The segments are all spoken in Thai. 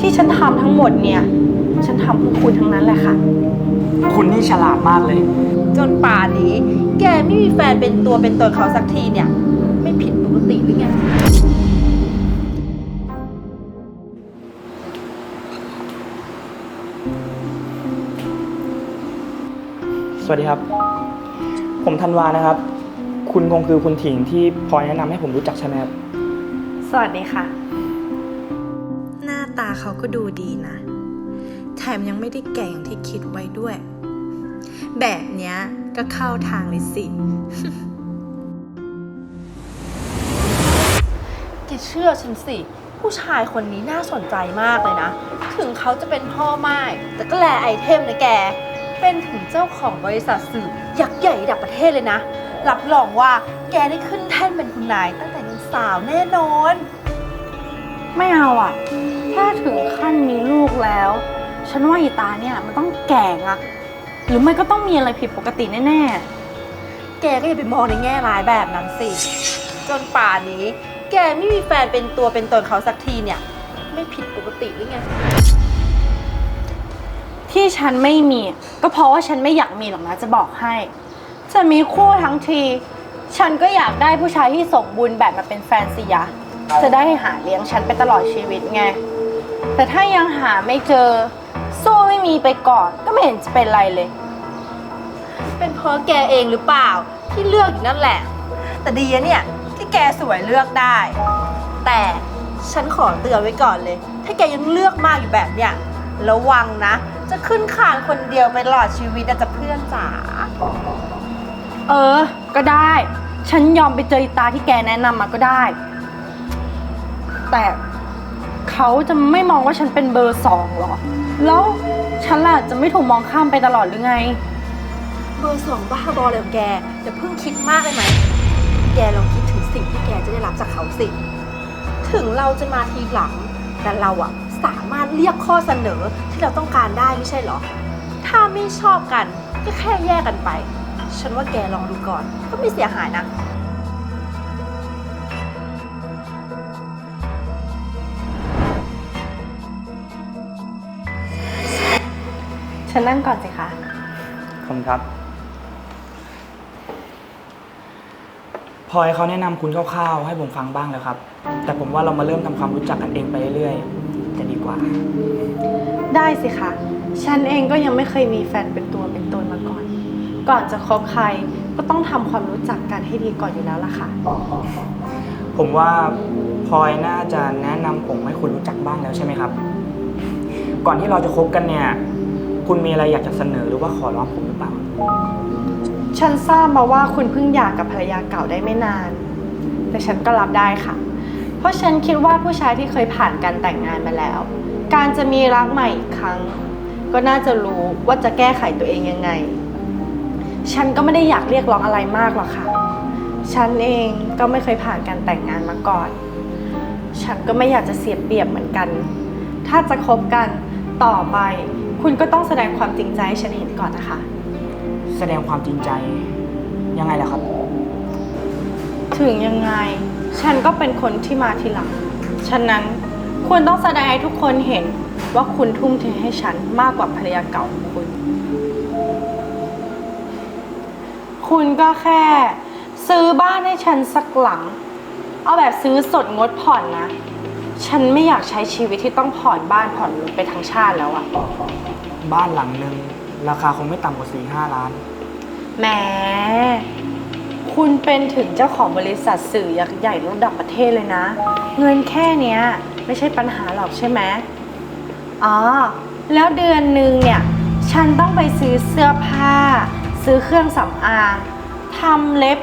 ที่ฉันทำทั้งหมดเนี่ย ฉันทำเพื่อคุณทั้งนั้นแหละค่ะ คุณนี่ฉลาดมากเลย จนป่านนี้ แกไม่มีแฟนเป็นตัวเป็นตนเขาสักทีเนี่ย ไม่ผิดปกติหรือไง สวัสดีครับ ผมธันวานะครับ คุณคงคือคุณถิงที่พลอยแนะนำให้ผมรู้จักใช่ไหมครับ สวัสดีค่ะหน้า ตาเขาก็ดูดีนะ แถมยังไม่ได้แก่อย่างที่คิดไว้ด้วย แบบเนี้ยก็เข้าทางเลยสิ แกเชื่อฉันสิ ผู้ชายคนนี้น่าสนใจมากเลยนะ ถึงเขาจะเป็นพ่อไม้แต่ก็แลไอเทมนะแก เป็นถึงเจ้าของบริษัทสื่อยักษ์ใหญ่ระดับประเทศเลยนะ รับรองว่าแกได้ขึ้นแท่นเป็นคุณนายตั้งแต่ยังสาวแน่นอน ไม่เอาอะ ถ้าถึงขั้นมีลูกแล้ว ฉันว่าอีตาเนี่ยมันต้องแก่งอะหรือไม่ก็ต้องมีอะไรผิดปกติแน่แกก็อย่าไปมองในแง่ร้ายแบบนั้นสิ จนป่านนี้ แกไม่มีแฟนเป็นตัวเป็นตนเขาสักทีเนี่ย ไม่ผิดปกติหรือไงๆที่ฉันไม่มี ก็เพราะว่าฉันไม่อยากมีหรอกนะจะบอกให้ จะมีคู่ทั้งที ฉันก็อยากได้ผู้ชายที่สมบูรณ์แบบมาเป็นแฟนสิยะจะได้หาเลี้ยงฉันไปตลอดชีวิตไง แต่ถ้ายังหาไม่เจอสู้ไม่มีไปก่อนก็ไม่เห็นจะเป็นไรเลย เป็นเพราะแกเองหรือเปล่าที่เลือกอยู่นั่นแหละ แต่ดีอะเนี่ยที่แกสวยเลือกได้ แต่ฉันขอเตือนไว้ก่อนเลย ถ้าแกยังเลือกมากอยู่แบบเนี้ยระวังนะ จะขึ้นคานคนเดียวไปตลอดชีวิตนะจะเพื่อนจ๋าเออ ก็ได้ ฉันยอมไปเจออีตาที่แกแนะนำมาก็ได้ แต่ เขาจะไม่มองว่าฉันเป็นเบอร์สองหรอ แล้วฉันล่ะจะไม่ถูกมองข้ามไปตลอดหรือไง เบอร์สองบ้าบอเลยแกอย่าเพิ่งคิดมากเลยไหม แกลองคิดถึงสิ่งที่แกจะได้รับจากเขาสิ ถึงเราจะมาทีหลัง แต่เราอะสามารถเรียกข้อเสนอที่เราต้องการได้ไม่ใช่เหรอ ถ้าไม่ชอบกันก็แค่แยกกันไป ฉันว่าแกลองดูก่อน ก็ไม่เสียหายนะ ฉันนั่งก่อนสิคะ ขอบคุณครับพลอยเขาแนะนำคุณคร่าวๆให้ผมฟังบ้างแล้วครับ แต่ผมว่าเรามาเริ่มทำความรู้จักกันเองไปเรื่อยๆจะดีกว่า ได้สิคะ ฉันเองก็ยังไม่เคยมีแฟนเป็นตัวเป็นตนมาก่อน ก่อนจะคบใครก็ต้องทำความรู้จักกันให้ดีก่อนอยู่แล้วล่ะค่ะ ผมว่าพลอยน่าจะแนะนำผมให้คุณรู้จักบ้างแล้วใช่ไหมครับ ก่อนที่เราจะคบกันเนี่ย คุณมีอะไรอยากจะเสนอหรือว่าขอร้องผมหรือเปล่า ฉันทราบมาว่าคุณเพิ่งหย่ากกับภรรยาเก่าได้ไม่นาน แต่ฉันก็รับได้ค่ะ เพราะฉันคิดว่าผู้ชายที่เคยผ่านการแต่งงานมาแล้ว การจะมีรักใหม่อีกครั้ง ก็น่าจะรู้ว่าจะแก้ไขตัวเองยังไง ฉันก็ไม่ได้อยากเรียกร้องอะไรมากหรอกค่ะ ฉันเองก็ไม่เคยผ่านการแต่งงานมาก่อน ฉันก็ไม่อยากจะเสียเปรียบเหมือนกัน ถ้าจะคบกันต่อไป คุณก็ต้องแสดงความจริงใจให้ฉันเห็นก่อนนะคะ แสดงความจริงใจยังไงล่ะครับ ถึงยังไง ฉันก็เป็นคนที่มาทีหลัง ฉะนั้นคุณต้องแสดงให้ทุกคนเห็นว่าคุณทุ่มเทให้ฉันมากกว่าภรรยาเก่าของคุณ คุณก็แค่ ซื้อบ้านให้ฉันสักหลัง เอาแบบซื้อสดงดผ่อนนะ ฉันไม่อยากใช้ชีวิตที่ต้องผ่อนบ้านผ่อนรถไปทั้งชาติแล้วอะบ้านหลังหนึ่งราคาคงไม่ต่ำกว่าสี่ห้าล้าน แหม คุณเป็นถึงเจ้าของบริษัทสื่อยักษ์ใหญ่ระดับประเทศเลยนะ เงินแค่เนี้ย ไม่ใช่ปัญหาหรอกใช่ไหมอ๋อ แล้วเดือนหนึ่งเนี่ย ฉันต้องไปซื้อเสื้อผ้า ซื้อเครื่องสำอางทำเล็บ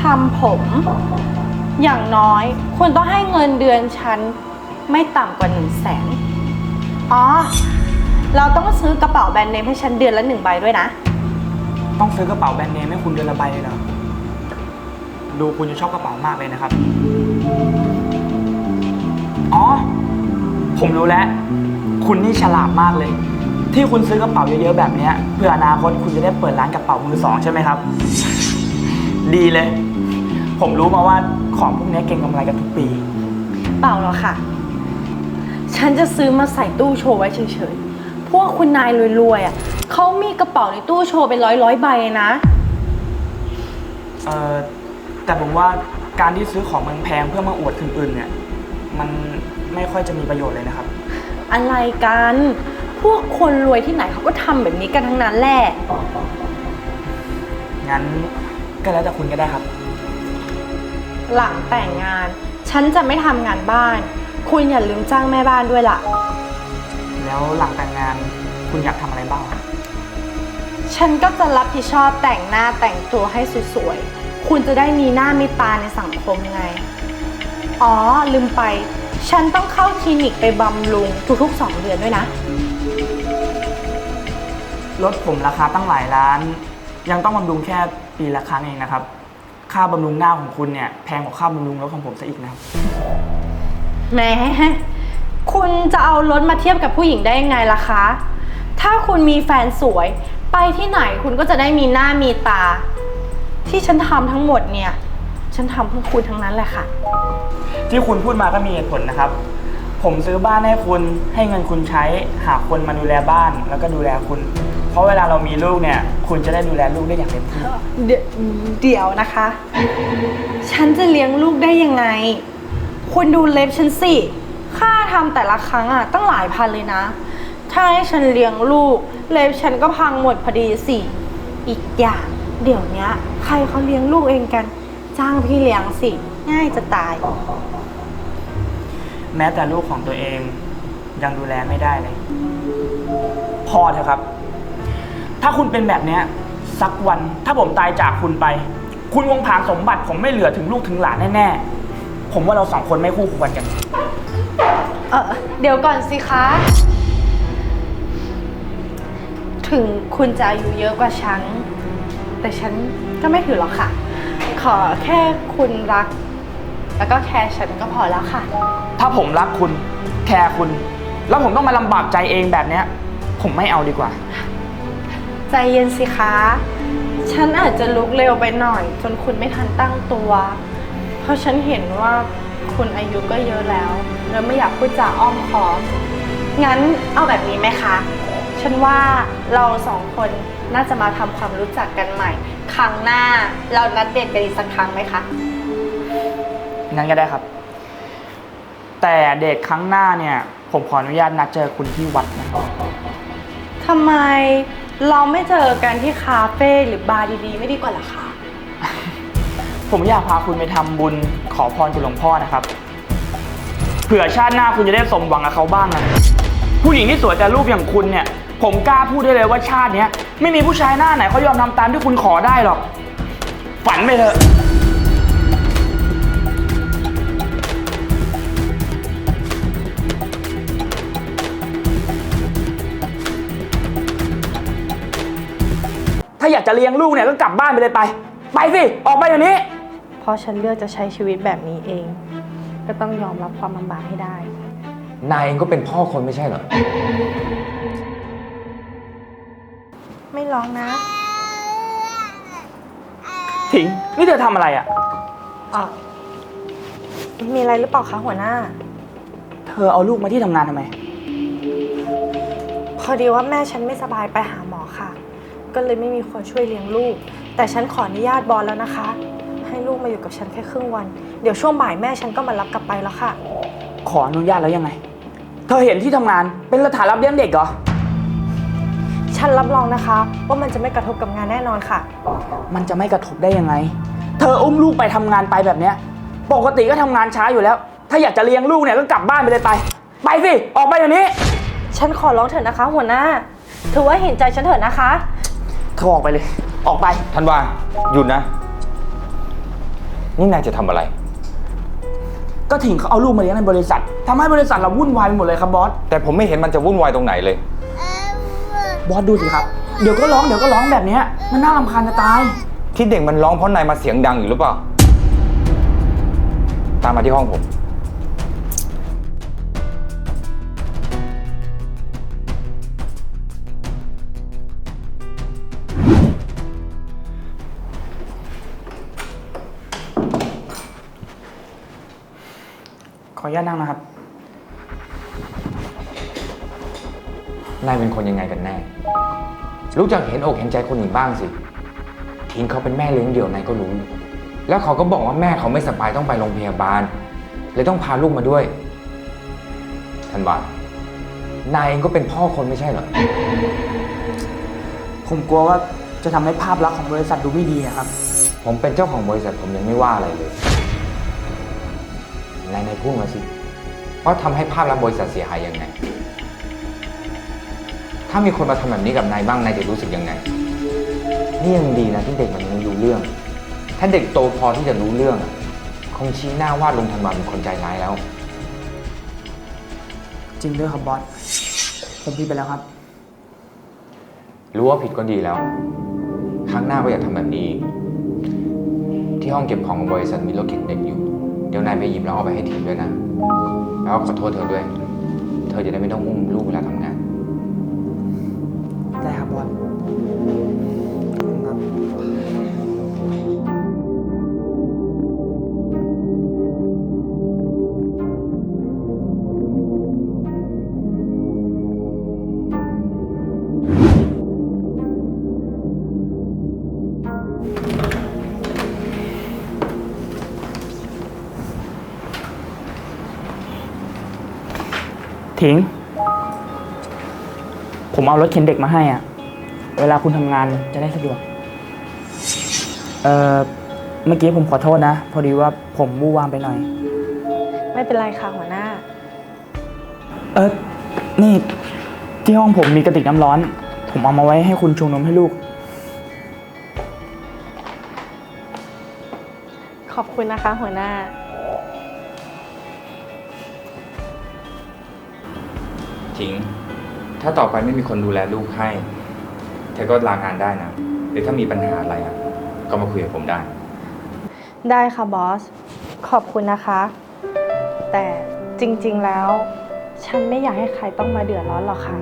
ทำผม อย่างน้อย คุณต้องให้เงินเดือนฉัน ไม่ต่ำกว่าหนึ่งแสนอ๋อ เราต้องซื้อกระเป๋าแบรนด์เนมให้ฉันเดือนละหนึ่งใบด้วยนะ ต้องซื้อกระเป๋าแบรนด์เนมให้คุณเดือนละใบเลยเหรอ ดูคุณจะชอบกระเป๋ามากเลยนะครับ อ๋อ ผมรู้แล้ว คุณนี่ฉลาดมากเลย ที่คุณซื้อกระเป๋าเยอะๆแบบเนี้ยเพื่ออนาคตคุณจะได้เปิดร้านกระเป๋ามือสองใช่ไหมครับ ดีเลย ผมรู้มาว่าของพวกนี้เก่งกำไรกันทุกปี เปล่าหรอกค่ะ ฉันจะซื้อมาใส่ตู้โชว์ไว้เฉยๆ พวกคุณนายรวยๆอะเขามีกระเป๋าในตู้โชว์เป็นร้อยร้อยๆใบเลยนะ เออแต่ผมว่าการที่ซื้อของแพงๆเพื่อมาอวดคนอื่นเนี่ย มันไม่ค่อยจะมีประโยชน์เลยนะครับ อะไรกัน พวกคนรวยที่ไหนเขาก็ทำแบบนี้กันทั้งนั้นแหละ งั้นก็แล้วแต่คุณก็ได้ครับ หลังแต่งงาน ฉันจะไม่ทำงานบ้าน คุณอย่าลืมจ้างแม่บ้านด้วยล่ะ แล้วหลังแต่งงานคุณอยากทำอะไรบ้างครับฉันก็จะรับผิดชอบแต่งหน้าแต่งตัวให้สวยๆ คุณจะได้มีหน้ามีตาในสังคมไง อ๋อ ลืมไป ฉันต้องเข้าคลินิกไปบำรุงทุกๆ2เดือนด้วยนะ รถผมราคาตั้งหลายล้าน ยังต้องบำรุงแค่ปีละครั้งเองนะครับ ค่าบำรุงหน้าของคุณเนี่ยแพงกว่าค่าบำรุงรถของผมซะอีกนะครับ แหมคุณจะเอารถมาเทียบกับผู้หญิงได้ยังไงล่ะคะ ถ้าคุณมีแฟนสวย ไปที่ไหนคุณก็จะได้มีหน้ามีตา ที่ฉันทำทั้งหมดเนี่ย ฉันทำเพื่อคุณทั้งนั้นแหละค่ะ ที่คุณพูดมาก็มีเหตุผลนะครับ ผมซื้อบ้านให้คุณให้เงินคุณใช้หาคนมาดูแลบ้าน แล้วก็ดูแลคุณ เพราะเวลาเรามีลูกเนี่ย คุณจะได้ดูแลลูกได้อย่างเต็มที่เดี๋ยวเดี๋ยวนะคะ ฉันจะเลี้ยงลูกได้ยังไง คุณดูเล็บฉันสิ ค่าทำแต่ละครั้งอะตั้งหลายพันเลยนะ ถ้าให้ฉันเลี้ยงลูก เล็บฉันก็พังหมดพอดีสิ อีกอย่าง เดี๋ยวเนี้ย ใครเขาเลี้ยงลูกเองกัน จ้างพี่เลี้ยงสิ ง่ายจะตาย แม้แต่ลูกของตัวเองยังดูแลไม่ได้เลย พอเถอะครับ ถ้าคุณเป็นแบบเนี้ย สักวันถ้าผมตายจากคุณไป คุณวงผางสมบัติผมไม่เหลือถึงลูกถึงหลานแน่ๆ ผมว่าเราสองคนไม่คู่ควรกัน เออเดี๋ยวก่อนสิคะ ถึงคุณจะอายุเยอะกว่าฉัน แต่ฉันก็ไม่ถือหรอกค่ะ ขอแค่คุณรัก แล้วก็แคร์ฉันก็พอแล้วค่ะ ถ้าผมรักคุณแคร์คุณ แล้วผมต้องมาลำบากใจเองแบบเนี้ย ผมไม่เอาดีกว่า ใจเย็นสิคะ ฉันอาจจะลุกเร็วไปหน่อย จนคุณไม่ทันตั้งตัวเพ ราะฉันเห็นว่าคุณอายุก็เยอะแล้ว แล้วไม่อยากพูดจาอ้อมค้อม งั้นเอาแบบนี้ไหมคะ ฉันว่าเราสองคนน่าจะมาทำความรู้จักกันใหม่ ครั้งหน้าเรานัดเดทกันอีกสักครั้งไหมคะ งั้นก็ได้ครับ แต่เดทครั้งหน้าเนี่ย ผมขออนุญาตนัดเจอคุณที่วัดนะครับทำไมเราไม่เจอกันที่คาเฟ่หรือบาร์ดีๆ ไม่ดีกว่าเหรอคะ ผมอยากพาคุณไปทำบุญขอพรคุณหลวงพ่อนะครับ เผื่อชาติหน้าคุณจะได้สมหวังกับเขาบ้างนะ ผู้หญิงที่สวยแต่รูปอย่างคุณเนี่ย ผมกล้าพูดได้เลยว่าชาติเนี้ยไม่มีผู้ชายหน้าไหนเขายอมทำตามที่คุณขอได้หรอก ฝันไปเถอะ ถ้าอยากจะเลี้ยงลูกเนี่ยก็กลับบ้านไปเลยไป ไปสิ ออกไปเดี๋ยวนี้ ราะฉันเลือกจะใช้ชีวิตแบบนี้เอง ก็ต้องยอมรับความลำบากให้ได้ นายเองก็เป็นพ่อคนไม่ใช่เหรอ ไม่ร้องนะ ถิง นี่เธอทำอะไรอะ่ะ อะ มีอะไรหรือเปล่าคะหัวหน้า เธอเอาลูกมาที่ทำงานทำไม พอดีว่าแม่ฉันไม่สบายไปหาหมอค่ะ ก็เลยไม่มีคนช่วยเลี้ยงลูก แต่ฉันขออนุญาตบอลแล้วนะคะ ให้ลูกมาอยู่กับฉันแค่ครึ่งวัน เดี๋ยวช่วงบ่ายแม่ฉันก็มารับกลับไปแล้วค่ะ ขออนุญาตแล้วยังไง เธอเห็นที่ทำงานเป็นสถานรับเลี้ยงเด็กเหรอ ฉันรับรองนะคะ ว่ามันจะไม่กระทบกับงานแน่นอนค่ะ มันจะไม่กระทบได้ยังไง เธออุ้มลูกไปทำงานไปแบบเนี้ย ปกติก็ทำงานช้าอยู่แล้ว ถ้าอยากจะเลี้ยงลูกเนี่ยก็กลับบ้านไปเลยไป ไปสิ ออกไปเดี๋ยวนี้ ฉันขอร้องเถอะนะคะ หัวหน้า ถือว่าเห็นใจฉันเถอะนะคะ เธอออกไปเลย ออกไปท่านว่าหยุดนะ นี่นายจะทำอะไร ก็ถิงเขาเอาลูกมาเลี้ยงในบริษัททำให้บริษัทเราวุ่นวายไปหมดเลยครับบอส แต่ผมไม่เห็นมันจะวุ่นวายตรงไหนเลย บอสดูสิครับ เดี๋ยวก็ร้องเดี๋ยวก็ร้องแบบเนี้ยมันน่ารำคาญจะตาย ที่เด็กมันร้องเพราะนายมาเสียงดังอยู่หรือเปล่า ตามมาที่ห้องผม ออนุญาตนั่งนะครับ นายเป็นคนยังไงกันแน่ รู้จักเห็นอกเห็นใจคนอื่นบ้างสิ ทิ้งเขาเป็นแม่เลี้ยงเดี่ยวนายก็รู้ แล้วเขาก็บอกว่าแม่เขาไม่สบายต้องไปโรงพยาบาล เลยต้องพาลูกมาด้วยธันวานายเองก็เป็นพ่อคนไม่ใช่เหรอ ผมกลัวว่าจะทำให้ภาพลักษณ์ของบริษัทดูไม่ดีอะครับ ผมเป็นเจ้าของบริษัทผมยังไม่ว่าอะไรเลย นายนายพูดมาสิว่าทำให้ภาพลักษณ์บริษัทเสียหายยังไง ถ้ามีคนมาทำแบบนี้กับนายบ้างนายจะรู้สึกยังไง นี่ยังดีนะที่เด็กมันยังไม่รู้เรื่อง ถ้าเด็กโตพอที่จะรู้เรื่องอะคงชี้หน้าว่าลุงธันวาเป็นคนใจร้ายแล้ว จริงด้วยครับบอส ผมผิดไปแล้วครับ รู้ว่าผิดก็ดีแล้ว ครั้งหน้าก็อย่าทำแบบนี้อีกที่ห้องเก็บของของบริษัทมีรถเข็นเด็กอยู่ เดี๋ยวนายไปหยิบแล้วเอาไปให้ทีมด้วยนะ แล้วก็ขอโทษเธอด้วย เธอจะได้ไม่ต้องอุ้มลูกเวลาทำงาน ได้ครับบอสขอบคุณครับ ถิง ผมเอารถเข็นเด็กมาให้อะเวลาคุณทำงานจะได้สะดวก เอ่อ เมื่อกี้ผมขอโทษนะ พอดีว่าผมวู่วามไปหน่อย ไม่เป็นไรค่ะหัวหน้า เออนี่ ที่ห้องผมมีกระติกน้ำร้อน ผมเอามาไว้ให้คุณชงนมให้ลูก ขอบคุณนะคะหัวหน้า ทิ้ง ถ้าต่อไปไม่มีคนดูแลลูกให้ เธอก็ลางานได้นะ หรือถ้ามีปัญหาอะไรอะก็มาคุยกับผมได้ ได้ค่ะบอส ขอบคุณนะคะ แต่จริงๆแล้ว ฉันไม่อยากให้ใครต้องมาเดือดร้อนหรอกค่ะ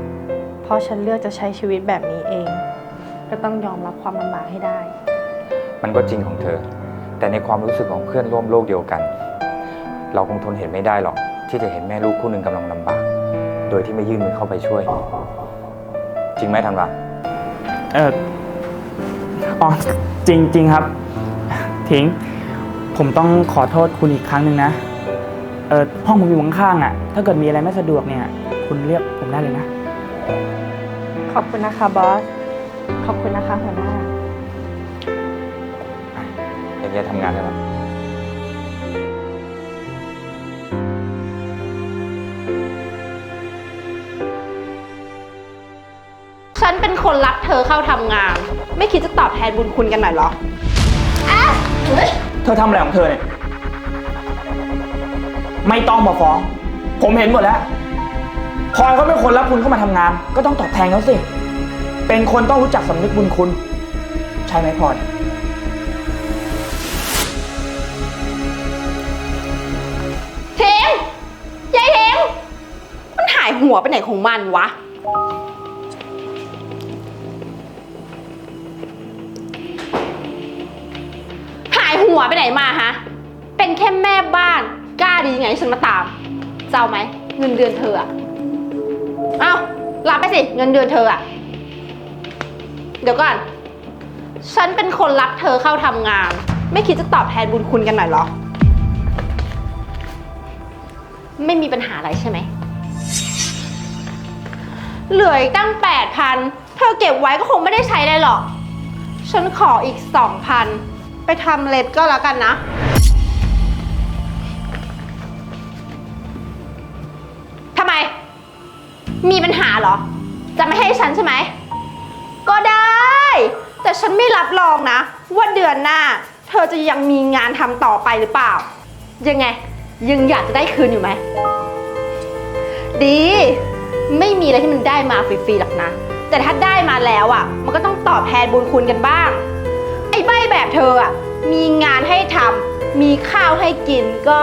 เพราะฉันเลือกจะใช้ชีวิตแบบนี้เอง ก็ต้องยอมรับความลำบากให้ได้ มันก็จริงของเธอ แต่ในความรู้สึกของเพื่อนร่วมโลกเดียวกัน เราคงทนเห็นไม่ได้หรอก ที่จะเห็นแม่ลูกคู่หนึ่งกำลังลำบาก โดยที่ไม่ยื่นมือเข้าไปช่วย จริงไหมธันวาเอออ๋อจริงจริงครับ ถิง ผมต้องขอโทษคุณอีกครั้งหนึ่งนะ เออห้องผมอยู่ข้างๆอะ ถ้าเกิดมีอะไรไม่สะดวกเนี่ย คุณเรียกผมได้เลยนะ ขอบคุณนะคะบอส ขอบคุณนะคะหัวหน้า อยากจะทำงานแล้วฉันเป็น คนรับเธอเข้าทำงาน ไม่คิดจะตอบแทนบุญคุณกันหน่อยเหรออะเฮ้ยเธอทำอะไรของเธอเนี่ย ไม่ต้องมาฟ้อง ผมเห็นหมดแล้วพลอยเขาเป็นคนรับคุณเข้ามาทำงาน ก็ต้องตอบแทนเขาสิ เป็นคนต้องรู้จักสำนึกบุญคุณ ใช่ไหมพลอยเทมยายเทมมันหายหัวไปไหนของมันวะ หัวไปไหนมาฮะ เป็นแค่แม่บ้าน กล้าดีไงให้ฉันมาตาม เจ้าไหม เงินเดือนเธออะเอารับไปสิ เงินเดือนเธออะเดี๋ยวก่อน ฉันเป็นคนรับเธอเข้าทำงาน ไม่คิดจะตอบแทนบุญคุณกันหน่อยเหรอ ไม่มีปัญหาอะไรใช่ไหม เหลืออีกตั้งแปดพัน เธอเก็บไว้ก็คงไม่ได้ใช้ได้หรอก ฉันขออีกสองพัน ไปทำเล็บก็แล้วกันนะ ทำไม มีปัญหาเหรอ จะไม่ให้ฉันใช่ไหม ก็ได้ แต่ฉันไม่รับรองนะ ว่าเดือนหน้า เธอจะยังมีงานทำต่อไปหรือเปล่า ยังไง ยังอยากจะได้คืนอยู่ไหม ดี ไม่มีอะไรที่มันได้มาฟรีๆหรอกนะ แต่ถ้าได้มาแล้วอะ มันก็ต้องตอบแทนบุญคุณกันบ้าง แบบเธออะมีงานให้ทำมีข้าวให้กินก็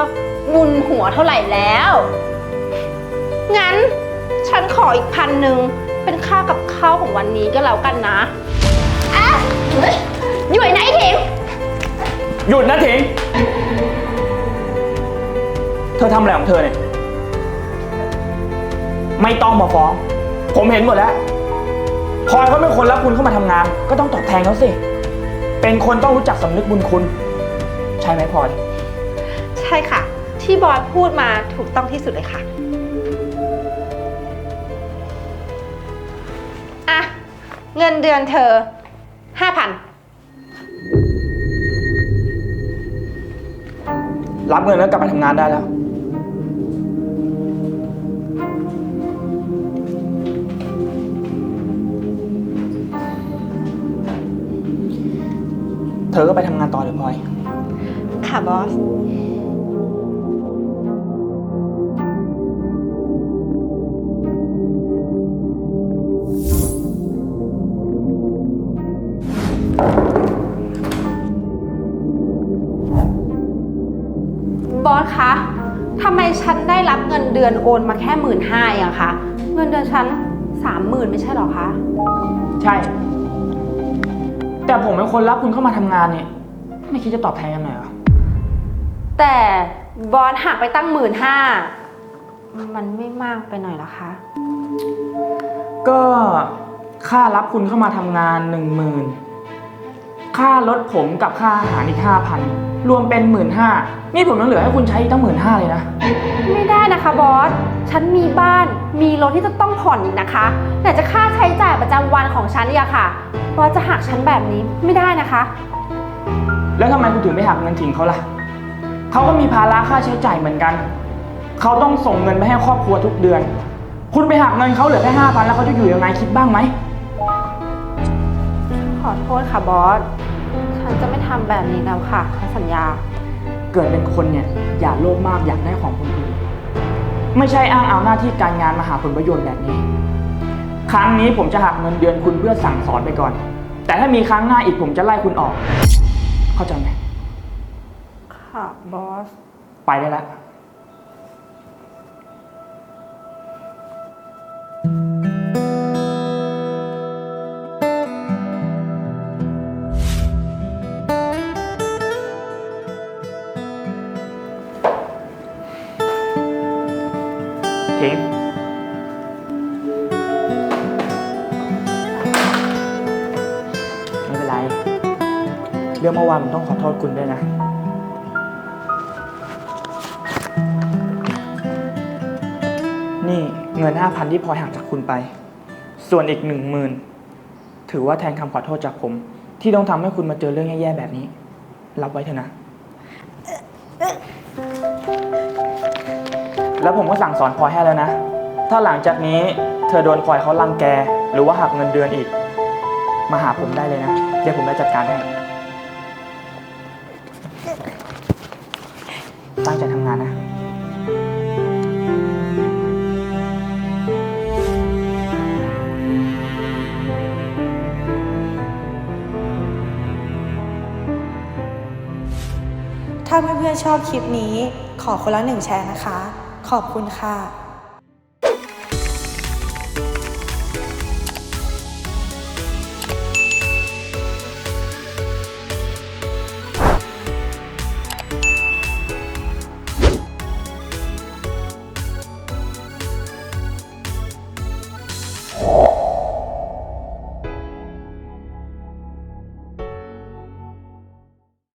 บุญหัวเท่าไหร่แล้ว งั้นฉันขออีกพันหนึ่งเป็นค่ากับข้าวของวันนี้ก็แล้วกันนะอะเฮ้ยอยู่ไหนไอ้ทิมหยุดนะถิง เธอทำอะไรของเธอเนี่ย ไม่ต้องมาฟ้อง ผมเห็นหมดแล้วพลอยเขาเป็นคนรับคุณเข้ามาทำงาน ก็ต้องตอบแทนเขาสิ เป็นคนต้องรู้จักสำนึกบุญคุณ ใช่ไหมพลอย ใช่ค่ะ ที่บอสพูดมาถูกต้องที่สุดเลยค่ะอะเงินเดือนเธอห้าพันรับเงินแล้วกลับไปทำงานได้แล้ว เธอก็ไปทำงานต่อเดี๋ยวพลอย ค่ะบอส บอสคะทำไมฉันได้รับเงินเดือนโอนมาแค่หมื่นห้าเองคะ เงินเดือนฉันสามหมื่นไม่ใช่หรอคะ ใช่ แต่ผมเป็นคนรับคุณเข้ามาทำงานเนี่ย ไม่คิดจะตอบแทนกันหน่อยเหรอ แต่บอสหักไปตั้งหมื่นห้ามันไม่มากไปหน่อยเหรอคะ ก็ค่ารับคุณเข้ามาทำงานหนึ่งหมื่นค่ารถผมกับค่าอาหารอีกห้าพันรวมเป็นหมื่นห้า นี่ผมยังเหลือให้คุณใช้อีกตั้งหมื่นห้าเลยนะ ไม่ได้นะคะบอส ฉันมีบ้าน มีรถที่จะต้องผ่อนอีกนะคะไหนจะค่าใช้จ่ายประจำวันของฉันอีกอะค่ะ บอสจะหักฉันแบบนี้ไม่ได้นะคะ แล้วทำไมคุณถึงไม่หักเงินทิ้งเขาล่ะ เขาก็มีภาระค่าใช้จ่ายเหมือนกัน เขาต้องส่งเงินไปให้ครอบครัวทุกเดือน คุณไปหักเงินเขาเหลือแค่ห้าพันแล้วเขาจะอยู่ยังไงคิดบ้างไหม ขอโทษค่ะบอส ฉันจะไม่ทำแบบนี้แล้วค่ะฉันสัญญา เกิดเป็นคนเนี่ยอย่าโลภมากอยากได้ของคนอื่นไม่ใช่อ้างเอาหน้าที่การงานมาหาผลประโยชน์แบบนี้ ครั้งนี้ผมจะหักเงินเดือนคุณเพื่อสั่งสอนไปก่อน แต่ถ้ามีครั้งหน้าอีกผมจะไล่คุณออก เข้าใจไหมค่ะบอส ไปได้แล้ว วาผมต้องขอโทษคุณด้วยนะ นี่เงิน 5,000 ที่พลอยหักจากคุณไป ส่วนอีก 10,000 ถือว่าแทนคำขอโทษจากผม ที่ต้องทำให้คุณมาเจอเรื่องแย่ๆแบบนี้ รับไว้เถอะนะ แล้วผมก็สั่งสอนพลอยให้แล้วนะ ถ้าหลังจากนี้เธอโดนพลอยเขาลังแก หรือว่าหักเงินเดือนอีก มาหาผมได้เลยนะ เดี๋ยวผมจะจัดการให้ ตั้งใจทำงานนะ ถ้าเพื่อนๆชอบคลิปนี้ ขอคนละหนึ่งแชร์นะคะ ขอบคุณค่ะ